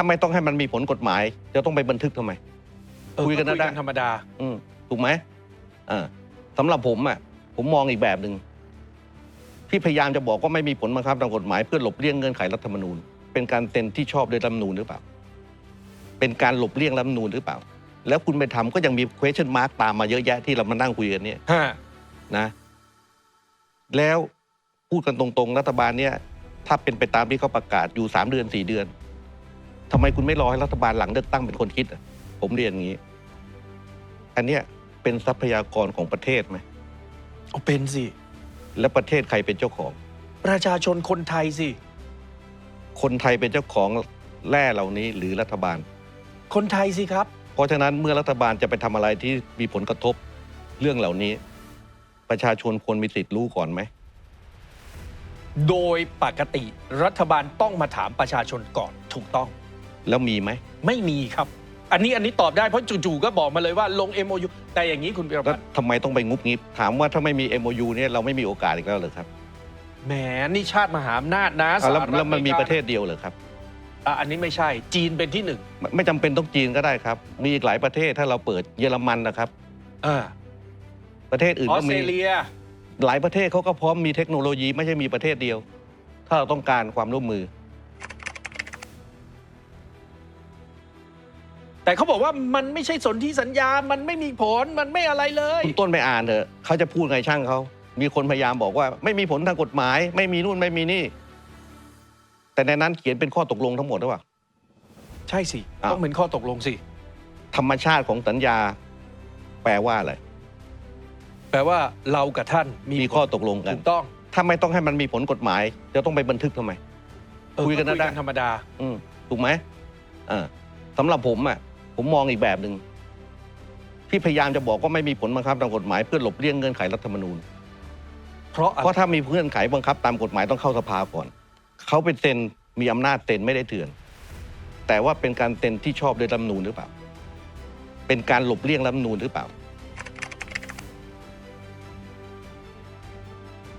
ถ้าไม่ต้องให้มันมีผลกฎหมาย จะต้องไปบันทึกทำไม เออคุยกันนะคุยกันธรรมดา อืมถูกไหมอ่าสำหรับผมอะ ผมมองอีกแบบหนึ่งที่พยายามจะบอกว่าไม่มีผลบังคับทางกฎหมายเพื่อหลบเลี่ยงเงื่อนไขรัฐธรรมนูญ เป็นการเซ็นที่ชอบโดยรัฐธรรมนูญหรือเปล่า เป็นการหลบเลี่ยงรัฐธรรมนูญหรือเปล่า แล้วคุณไปทำก็ยังมี question mark ตามมาเยอะแยะที่เรามานั่งคุยกันเนี่ย ฮะ นะแล้วพูดกันตรงๆ รัฐบาลเนี่ย ถ้าเป็นไปตามที่เขาประกาศอยู่สามเดือนสี่เดือน ทำไมคุณไม่รอให้รัฐบาลหลังเลือกตั้งเป็นคนคิดอะผมเรียนอย่างนี้ อันเนี้ยเป็นทรัพยากรของประเทศไหม เอาเป็นสิ และประเทศใครเป็นเจ้าของ ประชาชนคนไทยสิ คนไทยเป็นเจ้าของแร่เหล่านี้หรือรัฐบาล คนไทยสิครับ เพราะฉะนั้นเมื่อรัฐบาลจะไปทำอะไรที่มีผลกระทบเรื่องเหล่านี้ ประชาชนควรมีสิทธิ์รู้ก่อนไหม โดยปกติรัฐบาลต้องมาถามประชาชนก่อนถูกต้อง แล้วมีไหมไม่มีครับ อันนี้อันนี้ตอบได้เพราะจู่ๆก็บอกมาเลยว่าลง MOU แต่อย่างนี้คุณพิรแล้วพัฒน์ทำไมต้องไปงุบงิบถามว่าถ้าไม่มี MOU เนี่ยเราไม่มีโอกาสอีกแล้วเหรอครับแหมนี่ชาติมหาอำนาจนะอะแล้วสหรัฐแล้วมันมีอเกาประเทศเดียวเหรอครับ อะอันนี้ไม่ใช่จีนเป็นที่หนึ่งไม่ไม่จำเป็นต้องจีนก็ได้ครับ มีอีกหลายประเทศถ้าเราเปิดเยอรมันนะครับ อ่าประเทศอื่นออก็สเตมีรเลีย หลายประเทศเขาก็พร้อมมีเทคโนโลยีไม่ใช่มีประเทศเดียว ถ้าเราต้องการความร่วมมือ แต่เขาบอกว่ามันไม่ใช่สนธิสัญญา มันไม่มีผล มันไม่อะไรเลย คุณต้นไปอ่านเถอะเขาจะพูดไงช่างเขา มีคนพยายามบอกว่า ไม่มีผลทางกฎหมาย ไม่มีนู่นไม่มีนี่ แต่ในนั้นเขียนเป็นข้อตกลงทั้งหมดหรือเปล่า ใช่สิ อ้าว ต้องเป็นข้อตกลงสิ ธรรมชาติของสัญญา แปลว่าอะไร แปลว่าเรากับท่านมีมีข้อตกลงกัน ถูกต้องถ้าไม่ต้องให้มันมีผลกฎหมาย จะต้องไปบันทึกทำไม เออคุยกันนะคุยกันธรรมดา อืมถูกไหมอ่าสำหรับผมอะ ผมมองอีกแบบหนึ่งที่พยายามจะบอกว่าไม่มีผลบังคับตามกฎหมายเพื่อหลบเลี่ยงเงื่อนไขรัฐธรรมนูญ เพราะอะไรเพราะถ้ามีเงื่อนไขบังคับตามกฎหมายต้องเข้าสภาก่อน เขาเป็นเซ็นมีอำนาจเซ็นไม่ได้เถื่อน แต่ว่าเป็นการเซ็นที่ชอบโดยรัฐธรรมนูญหรือเปล่า เป็นการหลบเลี่ยงรัฐธรรมนูญหรือเปล่า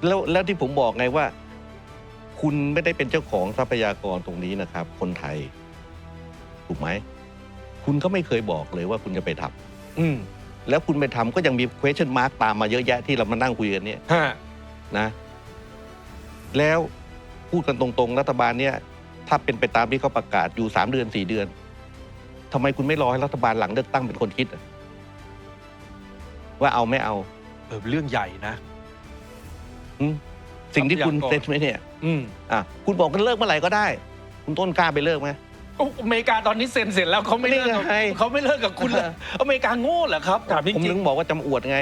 แล้วแล้วที่ผมบอกไงว่า คุณไม่ได้เป็นเจ้าของทรัพยากรตรงนี้นะครับ คนไทย ถูกไหม คุณก็ไม่เคยบอกเลยว่าคุณจะไปทำอืมแล้วคุณไปทำก็ยังมี question mark ตามมาเยอะแยะที่เรามานั่งคุยกันเนี่ย ฮะนะแล้วพูดกันตรงๆ รัฐบาลเนี่ย ถ้าเป็นไปตามที่เขาประกาศอยู่สามเดือนสี่เดือนทำไมคุณไม่รอให้รัฐบาลหลังเลือกตั้งเป็นคนคิดอะว่าเอาไม่เอาเออเรื่องใหญ่นะ หึสิ่งที่คุณทรัพยากร เซ็นไว้เนี่ย อืมอะคุณบอกกันเลิกเมื่อไหร่ก็ได้ คุณต้นกล้าไปเลิกไหม โอ้อเมริกาตอนนี้เซ็นเสร็จแล้วเขาไม่เลิกกับนี่ไง เขาไม่เลิกกับคุณเลยอเมริกาโง่เหรอครับถามจผมริถึงงบอกว่าจำอวดไง